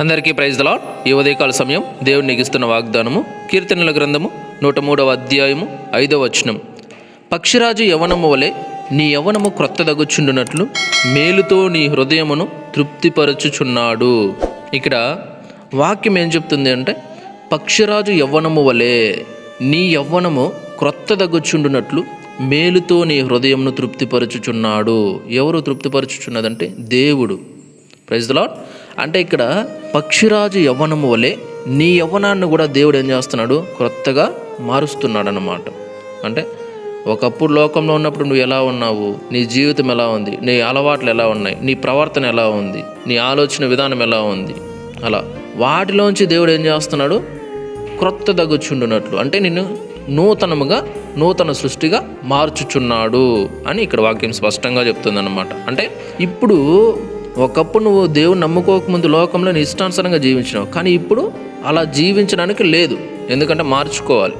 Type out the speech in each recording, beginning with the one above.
అందరికీ ప్రైజ్ దలా ఈ ఉదయకాల సమయం దేవుడు నీకు ఇస్తున్న వాగ్దానము కీర్తనల గ్రంథము నూట మూడవ అధ్యాయము ఐదవ వచనం. పక్షిరాజు యవనము వలె నీ యవనము క్రొత్తదగుచుండునట్లు మేలుతో నీ హృదయమును తృప్తిపరచుచున్నాడు. ఇక్కడ వాక్యం ఏం చెప్తుంది అంటే పక్షిరాజు యవ్వనము వలె నీ యవ్వనము క్రొత్తదగుచుండునట్లు మేలుతో నీ హృదయంను తృప్తిపరచుచున్నాడు. ఎవరు తృప్తిపరచుచున్నదంటే దేవుడు. ప్రైజ్ లాడ్ అంటే ఇక్కడ పక్షిరాజు యవ్వనము వలె నీ యవ్వనాన్ని కూడా దేవుడు ఏం చేస్తున్నాడు? క్రొత్తగా మారుస్తున్నాడు అన్నమాట అంటే ఒకప్పుడు లోకంలో ఉన్నప్పుడు నువ్వు ఎలా ఉన్నావు? నీ జీవితం ఎలా ఉంది? నీ అలవాట్లు ఎలా ఉన్నాయి? నీ ప్రవర్తన ఎలా ఉంది? నీ ఆలోచన విధానం ఎలా ఉంది? అలా వాటిలోంచి దేవుడు ఏం చేస్తున్నాడు? క్రొత్త దగ్గుచుండునట్లు. అంటే నిన్ను నూతనముగా నూతన సృష్టిగా మార్చుచున్నాడు అని ఇక్కడ వాక్యం స్పష్టంగా చెప్తుంది అనమాట అంటే ఇప్పుడు ఒకప్పుడు నువ్వు దేవుని నమ్ముకోకముందు లోకంలో నీ ఇష్టానుసారంగా జీవించినావు. కానీ ఇప్పుడు అలా జీవించడానికి లేదు. ఎందుకంటే మార్చుకోవాలి.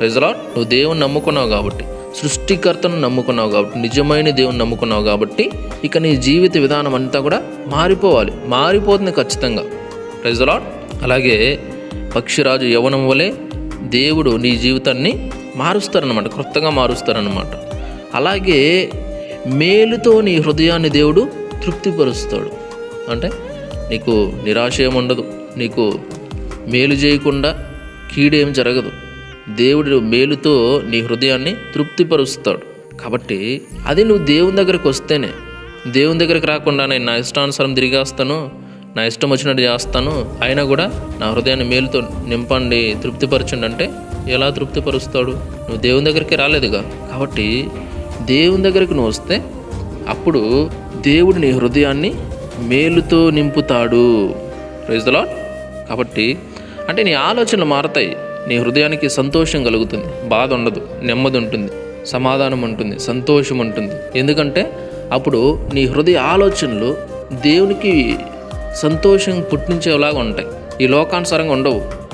రిజలాట్ నువ్వు దేవుని నమ్ముకున్నావు కాబట్టి సృష్టికర్తను నమ్ముకున్నావు కాబట్టి నిజమైన దేవుని నమ్ముకున్నావు కాబట్టి ఇక నీ జీవిత విధానం అంతా కూడా మారిపోవాలి. మారిపోతుంది ఖచ్చితంగా. రిజలాట్ అలాగే పక్షిరాజు యవనం వలె దేవుడు నీ జీవితాన్ని మారుస్తారనమాట క్రొత్తగా మారుస్తారనమాట అలాగే మేలుతో నీ హృదయాన్ని దేవుడు తృప్తిపరుస్తాడు. అంటే నీకు నిరాశ ఏముండదు నీకు మేలు చేయకుండా కీడేం జరగదు. దేవుడు మేలుతో నీ హృదయాన్ని తృప్తిపరుస్తాడు. కాబట్టి అది నువ్వు దేవుని దగ్గరికి వస్తేనే దేవుని దగ్గరికి రాకుండా నేను నా ఇష్టానుసారం తిరిగేస్తాను నా ఇష్టం వచ్చినట్టు చేస్తాను అయినా కూడా నా హృదయాన్ని మేలుతో నింపండి తృప్తిపరచండి అంటే ఎలా తృప్తిపరుస్తాడు? నువ్వు దేవుని దగ్గరికి రాలేదుగా. కాబట్టి దేవుని దగ్గరికి నువ్వు వస్తే అప్పుడు దేవుడు నీ హృదయాన్ని మేలుతో నింపుతాడు. రైజులా కాబట్టి అంటే నీ ఆలోచనలు మారతాయి. నీ హృదయానికి సంతోషం కలుగుతుంది. బాధ ఉండదు. నెమ్మది ఉంటుంది. సమాధానం ఉంటుంది. సంతోషం ఉంటుంది. ఎందుకంటే అప్పుడు నీ హృదయ ఆలోచనలు దేవునికి సంతోషం పుట్టించేలాగా ఉంటాయి. ఈ లోకానుసారంగా ఉండవు.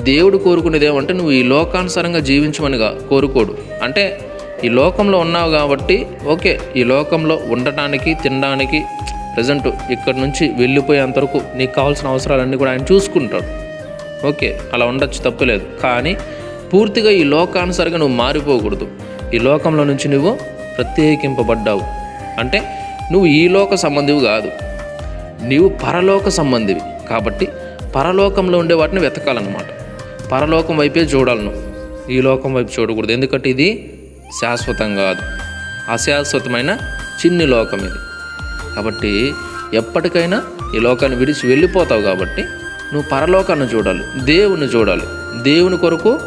దేవుడు కోరుకునేది ఏమంటే నువ్వు ఈ లోకానుసారంగా జీవించమనిగా కోరుకోడు. అంటే ఈ లోకంలో ఉన్నావు కాబట్టి ఓకే ఈ లోకంలో ఉండటానికి తినడానికి ప్రజెంట్ ఇక్కడ నుంచి వెళ్ళిపోయేంత వరకు నీకు కావాల్సిన అవసరాలన్నీ కూడా ఆయన చూసుకుంటాడు. ఓకే అలా ఉండొచ్చు తప్పులేదు కానీ పూర్తిగా ఈ లోకానుసారంగా నువ్వు మారిపోకూడదు. ఈ లోకంలో నుంచి నువ్వు ప్రత్యేకింపబడ్డావు. అంటే నువ్వు ఈ లోక సంబంధివి కాదు. నీవు పరలోక సంబంధివి. కాబట్టి పరలోకంలో ఉండే వాటిని వెతకాలన్నమాట. పరలోకం వైపే చూడాలను ఈ లోకం వైపు చూడకూడదు. ఎందుకంటే ఇది శాశ్వతం కాదు అశాశ్వతమైన చిన్ని లోకం ఇది. కాబట్టి ఎప్పటికైనా ఈ లోకాన్ని విడిచి వెళ్ళిపోతావు కాబట్టి నువ్వు పరలోకాన్ని చూడాలి దేవుని చూడాలి దేవుని కొరకు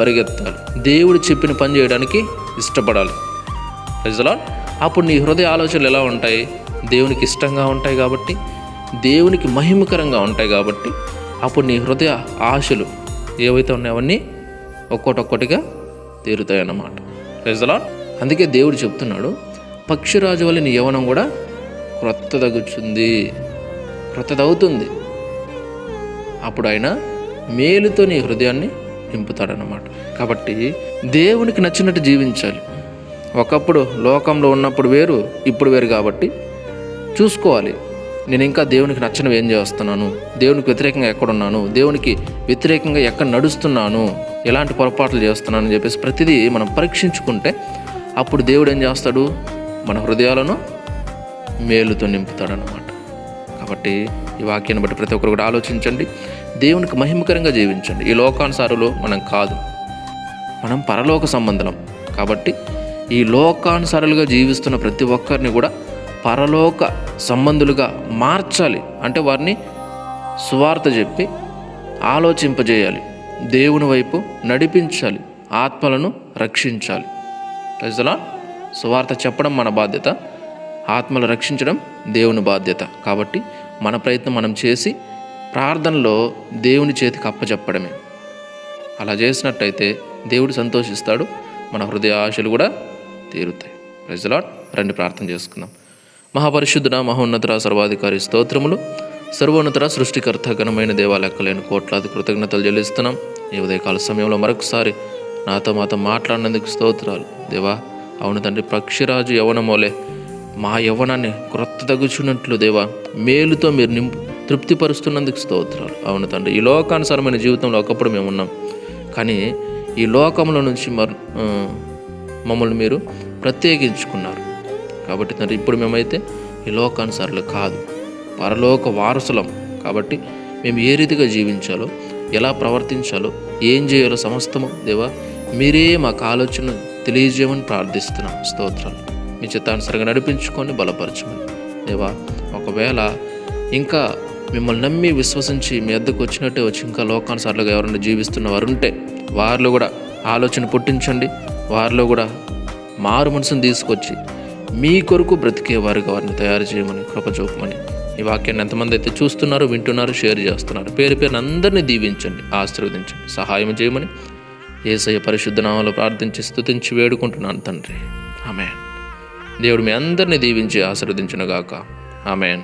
పరిగెత్తాలి దేవుడు చెప్పిన పని చేయడానికి ఇష్టపడాలి. ప్రజలా అప్పుడు నీ హృదయ ఆలోచనలు ఎలా ఉంటాయి? దేవునికి ఇష్టంగా ఉంటాయి కాబట్టి దేవునికి మహిమకరంగా ఉంటాయి కాబట్టి అప్పుడు నీ హృదయ ఆశలు ఏవైతే ఉన్నాయో అవన్నీ ఒక్కొక్కటిగా తీరుతాయి అన్నమాట ప్రజలా అందుకే దేవుడు చెప్తున్నాడు పక్షిరాజు వల్ల నీ యవనం కూడా క్రొత్తదగుచుంది క్రొత్తదవుతుంది. అప్పుడు ఆయన మేలుతో నీ హృదయాన్ని నింపుతాడనమాట కాబట్టి దేవునికి నచ్చినట్టు జీవించాలి. ఒకప్పుడు లోకంలో ఉన్నప్పుడు వేరు ఇప్పుడు వేరు కాబట్టి చూసుకోవాలి. నేను ఇంకా దేవునికి నచ్చనివి ఏం చేస్తున్నాను? దేవునికి వ్యతిరేకంగా ఎక్కడున్నాను? దేవునికి వ్యతిరేకంగా ఎక్కడ నడుస్తున్నాను? ఎలాంటి పొరపాట్లు చేస్తున్నాను అని చెప్పేసి ప్రతిదీ మనం పరీక్షించుకుంటే అప్పుడు దేవుడు ఏం చేస్తాడు? మన హృదయాలను మేలుతో నింపుతాడనమాట కాబట్టి ఈ వాక్యాన్ని బట్టి ప్రతి ఒక్కరు కూడా ఆలోచించండి. దేవునికి మహిమకరంగా జీవించండి. ఈ లోకానుసారులు మనం కాదు. మనం పరలోక సంబంధం కాబట్టి ఈ లోకానుసారులుగా జీవిస్తున్న ప్రతి ఒక్కరిని కూడా పరలోక సంబంధులుగా మార్చాలి. అంటే వారిని సువార్త చెప్పి ఆలోచింపజేయాలి. దేవుని వైపు నడిపించాలి. ఆత్మలను రక్షించాలి. ప్రజలా సువార్త చెప్పడం మన బాధ్యత. ఆత్మలు రక్షించడం దేవుని బాధ్యత. కాబట్టి మన ప్రయత్నం మనం చేసి ప్రార్థనలో దేవుని చేతికి అప్పచెప్పడమే అలా చేసినట్టయితే దేవుడు సంతోషిస్తాడు. మన హృదయ ఆశలు కూడా తీరుతాయి. ప్రజలాట్ రండి ప్రార్థన చేసుకుందాం. మహాపరిశుద్ధుడ మహోన్నతర సర్వాధికారి స్తోత్రములు. సర్వోన్నతర సృష్టికర్త ఘనమైన దేవాలెక్కలేని కోట్లాది కృతజ్ఞతలు చెల్లిస్తున్నాం. ఈ ఉదయకాల సమయంలో మరొకసారి నాతో మాతో మాట్లాడినందుకు స్తోత్రాలు. దేవా అవును తండ్రి పక్షిరాజు యవనమోలే మా యవనాన్ని క్రొత్త తగుచున్నట్లు దేవా మేలుతో మీరు నింపు తృప్తిపరుస్తున్నందుకు స్తోత్రాలు. అవును తండ్రి ఈ లోకానుసారమైన జీవితంలో ఒకప్పుడు మేము ఉన్నాం. కానీ ఈ లోకంలో నుంచి మమ్మల్ని మీరు ప్రత్యేకించుకున్నారు. కాబట్టి తండ్రి ఇప్పుడు మేమైతే ఈ లోకానుసారులు కాదు. పరలోక వారసులం. కాబట్టి మేము ఏ రీతిగా జీవించాలో ఎలా ప్రవర్తించాలో ఏం చేయాలో సమస్తము దేవా మీరే మాకు ఆలోచన తెలియజేయమని ప్రార్థిస్తున్నాం. స్తోత్రాలు. మీ చిత్తానుసరంగా నడిపించుకొని బలపరచమని. దేవా ఒకవేళ ఇంకా మిమ్మల్ని నమ్మి విశ్వసించి మీ వద్దకు వచ్చినట్టే వచ్చి ఇంకా లోకానుసార్లుగా ఎవరైనా జీవిస్తున్న వారు ఉంటే వారిలో కూడా ఆలోచన పుట్టించండి. వారిలో కూడా మారు మనసును తీసుకొచ్చి మీ కొరకు బ్రతికేవారుగా వారిని తయారు చేయమని కృపచూపమని ఈ వాక్యాన్ని ఎంతమంది అయితే చూస్తున్నారు వింటున్నారు షేర్ చేస్తున్నారు. పేరు పేరు అందరినీ దీవించండి ఆశీర్వదించండి సహాయం చేయమని ఏసయ్య పరిశుద్ధనామాలు ప్రార్థించి స్థుతించి వేడుకుంటున్నాను తండ్రి. ఆమెన్. దేవుడు మీ అందరినీ దీవించి ఆశీర్వదించునుగాక. ఆమెన్.